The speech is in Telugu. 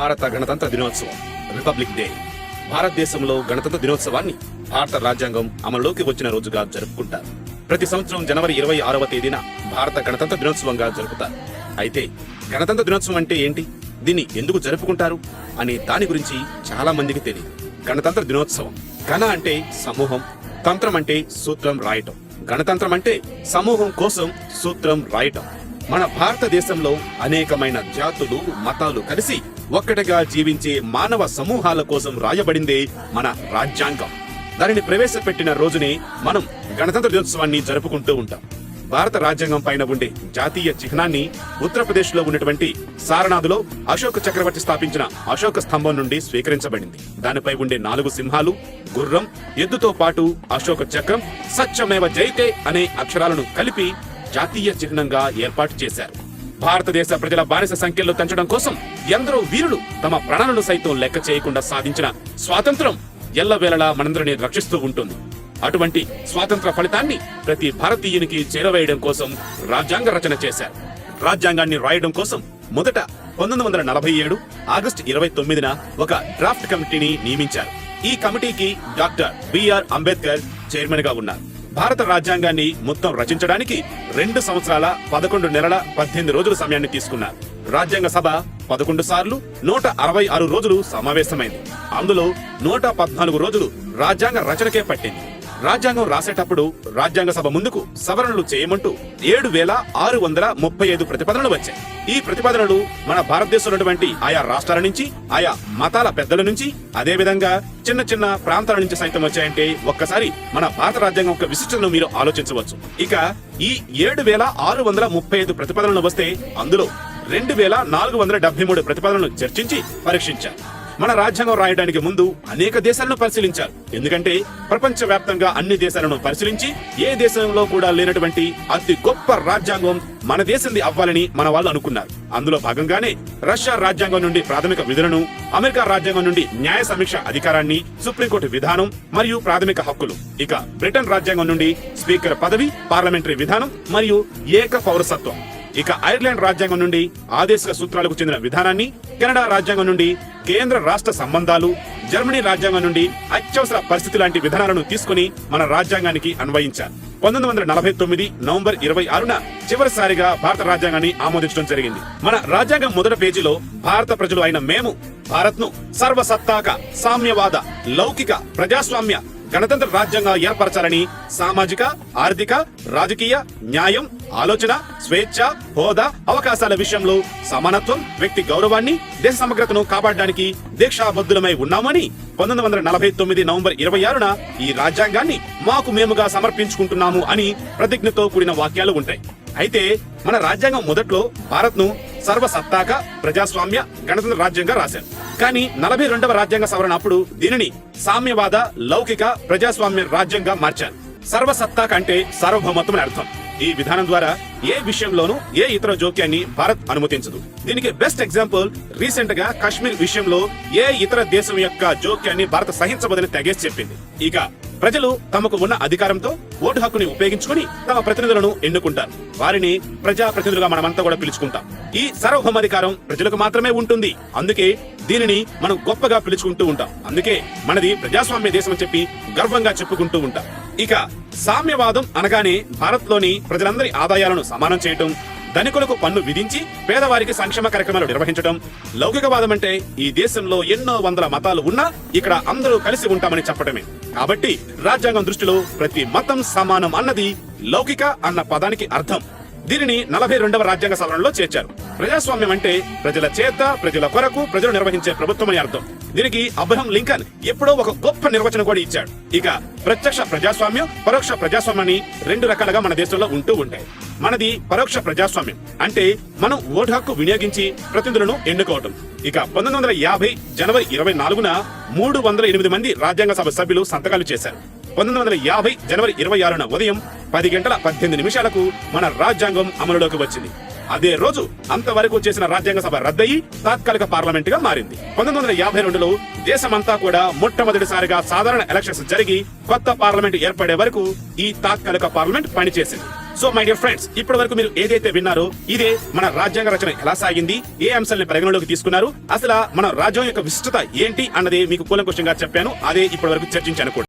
భారత గణతంత్ర దినోత్సవం రిపబ్లిక్ డే భారతదేశంలో గణతంత్ర దినోత్సవాన్ని భారత రాజ్యాంగం అమలులోకి వచ్చిన రోజుగా జరుపుకుంటారు. ప్రతి సంవత్సరం జనవరి ఇరవై ఆరవ తేదీన భారత గణతంత్ర దినోత్సవంగా జరుపుతారు. అయితే గణతంత్ర దినోత్సవం అంటే ఏంటి? దీన్ని ఎందుకు జరుపుకుంటారు? అనే దాని గురించి చాలా మందికి తెలియదు. గణతంత్ర దినోత్సవం గణ అంటే సమూహం తంత్రం అంటే సూత్రం రాయటం. గణతంత్రం అంటే సమూహం కోసం సూత్రం రాయటం. మన భారతదేశంలో అనేకమైన జాతులు మతాలు కలిసి ఒక్కటిగా జీవించే మానవ సమూహాల కోసం రాయబడిందే మన రాజ్యాంగం. దానిని ప్రవేశపెట్టిన రోజునే మనం గణతంత్ర దినోత్సవాన్ని జరుపుకుంటూ ఉంటాం. భారత రాజ్యాంగం పైన ఉండే జాతీయ చిహ్నాన్ని ఉత్తరప్రదేశ్లో ఉన్నటువంటి సారనాథ్లో అశోక చక్రవర్తి స్థాపించిన అశోక స్తంభం నుండి స్వీకరించబడింది. దానిపై ఉండే నాలుగు సింహాలు గుర్రం ఎద్దుతో పాటు అశోక చక్రం సత్యమేవ జైతే అనే అక్షరాలను కలిపి జాతీయ చిహ్నంగా ఏర్పాటు చేశారు. భారతదేశ ప్రజల బానిస సంఖ్యలో పెంచడం కోసం ఎందరో వీరులు తమ ప్రాణాలను సైతం లెక్క చేయకుండా సాధించిన స్వాతంత్రం ఎల్లవేళలా మనందరినీ రక్షిస్తూ ఉంటుంది. అటువంటి స్వాతంత్ర ఫలితాన్ని ప్రతి భారతీయునికి చేరవేయడం కోసం రాజ్యాంగ రచన చేశారు. రాజ్యాంగాన్ని రాయడం కోసం మొదట పంతొమ్మిది వందల నలభై ఏడు ఆగస్టు ఇరవై తొమ్మిదిన ఒక డ్రాఫ్ట్ కమిటీని నియమించారు. ఈ కమిటీకి డాక్టర్ బిఆర్ అంబేద్కర్ చైర్మన్గా ఉన్నారు. భారత రాజ్యాంగాన్ని మొత్తం రచించడానికి రెండు సంవత్సరాల పదకొండు నెలల పద్దెనిమిది రోజుల సమయాన్ని తీసుకున్నారు. రాజ్యాంగ సభ పదకొండు సార్లు నూట అరవై ఆరు రోజులు సమావేశమైంది. అందులో నూట పద్నాలుగు రోజులు రాజ్యాంగ రచనకే పట్టింది. రాజ్యాంగం రాసేటప్పుడు రాజ్యాంగ సభ ముందుకు సవరణలు చేయమంటూ ఏడు వేల ఆరు వందల ముప్పై ఐదు ప్రతిపాదనలు వచ్చాయి. ఈ ప్రతిపాదనలు మన భారతదేశంలో ఉన్నటువంటి ఆయా రాష్ట్రాల నుంచి ఆయా మతాల పెద్దల నుంచి అదే విధంగా చిన్న చిన్న ప్రాంతాల నుంచి సైతం వచ్చాయంటే ఒక్కసారి మన భారత రాజ్యాంగం యొక్క విశిష్టతను మీరు ఆలోచించవచ్చు. ఇక ఈ ఏడు వేల ఆరు వందల ముప్పై ఐదు ప్రతిపాదనలు వస్తే అందులో రెండు వేల నాలుగు వందల డెబ్బై మూడు ప్రతిపాదనలు చర్చించి పరీక్షించారు. మన రాజ్యాంగం రాయడానికి ముందు అనేక దేశాలను పరిశీలించారు ఎందుకంటే ప్రపంచ వ్యాప్తంగా అన్ని దేశాలను పరిశీలించి ఏ దేశంలో కూడా లేనటువంటి అతి గొప్ప రాజ్యాంగం మన దేశంది అవ్వాలని మన వాళ్ళు అనుకున్నారు. అందులో భాగంగానే రష్యా రాజ్యాంగం నుండి ప్రాథమిక విధులను అమెరికా రాజ్యాంగం నుండి న్యాయ సమీక్ష అధికారాన్ని సుప్రీంకోర్టు విధానం మరియు ప్రాథమిక హక్కులు ఇక బ్రిటన్ రాజ్యాంగం నుండి స్పీకర్ పదవి పార్లమెంటరీ విధానం మరియు ఏక పౌరసత్వం ఇక ఐర్లాండ్ రాజ్యాంగం నుండి ఆదేశిక సూత్రాలకు చెందిన విధానాన్ని కెనడా రాజ్యాంగం నుండి కేంద్ర రాష్ట్ర సంబంధాలు జర్మనీ రాజ్యాంగం నుండి అత్యవసర పరిస్థితి లాంటి విధానాలను తీసుకుని మన రాజ్యాంగానికి అన్వయించారు. పంతొమ్మిది వందల నలభై తొమ్మిది నవంబర్ ఇరవై ఆరున చివరిసారిగా భారత రాజ్యాంగాన్ని ఆమోదించడం జరిగింది. మన రాజ్యాంగం మొదటి పేజీలో భారత ప్రజలు అయిన మేము భారత్ను సర్వసత్తాక సామ్యవాద లౌకిక ప్రజాస్వామ్య గణతంత్ర రాజ్యంగా ఏర్పరచాలని సామాజిక ఆర్థిక రాజకీయ న్యాయం ఆలోచన స్వేచ్ఛ హోదా అవకాశాల విషయంలో సమానత్వం వ్యక్తి గౌరవాన్ని దేశ సమగ్రతను కాపాడడానికి దీక్షాబద్ధులమై ఉన్నామని పంతొమ్మిది వందల నలభై తొమ్మిది నవంబర్ ఇరవై ఆరున ఈ రాజ్యాంగాన్ని మాకు మేముగా సమర్పించుకుంటున్నాము అని ప్రతిజ్ఞతో కూడిన వాక్యాలు ఉంటాయి. అయితే మన రాజ్యాంగం మొదట్లో భారత్ను సర్వసత్తాక ప్రజాస్వామ్య గణతంత్ర రాజ్యంగా రాశారు. కానీ నలభై రెండవ రాజ్యాంగ సవరణ అప్పుడు దీనిని సామ్యవాద లౌకిక ప్రజాస్వామ్య రాజ్యంగా మార్చారు. సర్వసత్తాక అంటే సార్వభౌమత్వం అని అర్థం. ఈ విధానం ద్వారా ఏ విషయంలోనూ ఏ ఇతర జోక్యాన్ని భారత్ అనుమతించదు. దీనికి బెస్ట్ ఎగ్జాంపుల్ రీసెంట్గా కాశ్మీర్ విషయంలో ఏ ఇతర దేశం యొక్క జోక్యాన్ని భారత్ సహించబదని తెగేసి చెప్పింది. ఇక ప్రజలు తమకు ఉన్న అధికారంతో ఓటు హక్కుని ఉపయోగించుకుని తమ ప్రతినిధులను ఎన్నుకుంటారు. వారిని ప్రజా ప్రతినిధులుగా మనమంతా కూడా పిలుచుకుంటాం. ఈ సార్వభౌమాధికారం ప్రజలకు మాత్రమే ఉంటుంది. అందుకే దీనిని మనం గొప్పగా పిలుచుకుంటూ ఉంటాం. అందుకే మనది ప్రజాస్వామ్య దేశం అని చెప్పి గర్వంగా చెప్పుకుంటూ ఉంటాం. ఇక సామ్యవాదం అనగానే భారత్లోని ప్రజలందరి ఆదాయాలను సమానం చేయటం ధనికులకు పన్ను విధించి పేదవారికి సంక్షేమ కార్యక్రమాలు నిర్వహించడం. లౌకికవాదం అంటే ఈ దేశంలో ఎన్నో వందల మతాలు ఉన్నా ఇక్కడ అందరూ కలిసి ఉంటామని చెప్పడమే కాబట్టి రాజ్యాంగం దృష్టిలో ప్రతి మతం సమానం అన్నది లౌకిక అన్న పదానికి అర్థం. దీనిని నలభై రెండవ రాజ్యాంగ సవరణలో చేర్చారు. ప్రజాస్వామ్యం అంటే ప్రజల చేత ప్రజల కొరకు ప్రజలు నిర్వహించే ప్రభుత్వం అని అర్థం. దీనికి అబ్రహం లింకన్ ఎప్పుడో ఒక గొప్ప నిర్వచనం కూడా ఇచ్చాడు. ఇక ప్రత్యక్ష ప్రజాస్వామ్యం పరోక్ష ప్రజాస్వామ్యాన్ని రెండు రకాలుగా మన దేశంలో ఉంటూ ఉంటాయి. మనది పరోక్ష ప్రజాస్వామ్యం అంటే మనం ఓటు హక్కు వినియోగించి ప్రతినిధులను ఎన్నుకోవటం. ఇక పంతొమ్మిది వందల యాభై జనవరి ఇరవై నాలుగున మూడు వందల ఎనిమిది మంది రాజ్యాంగ సభ సభ్యులు సంతకాలు చేశారు. పంతొమ్మిది వందల యాభై జనవరి ఇరవై ఆరున ఉదయం పది గంటల పద్దెనిమిది నిమిషాలకు మన రాజ్యాంగం అమలులోకి వచ్చింది. అదే రోజు అంతవరకు చేసిన రాజ్యాంగ సభ రద్దయి తాత్కాలిక పార్లమెంట్గా మారింది. పంతొమ్మిది వందల యాభై రెండులో దేశమంతా కూడా మొట్టమొదటిసారిగా సాధారణ ఎలక్షన్స్ జరిగి కొత్త పార్లమెంట్ ఏర్పడే వరకు ఈ తాత్కాలిక పార్లమెంట్ పనిచేసింది. సో మై డియర్ ఫ్రెండ్స్ ఇప్పటి వరకు మీరు ఏదైతే విన్నారో ఇదే మన రాజ్యాంగ రచన ఎలా సాగింది ఏ అంశాలను పరిగణలోకి తీసుకున్నారు అసలు మన రాజ్యం యొక్క విస్తృత ఏంటి అన్నది మీకు కూలంకుషంగా చెప్పాను అదే ఇప్పటి వరకు చర్చించాను కూడా.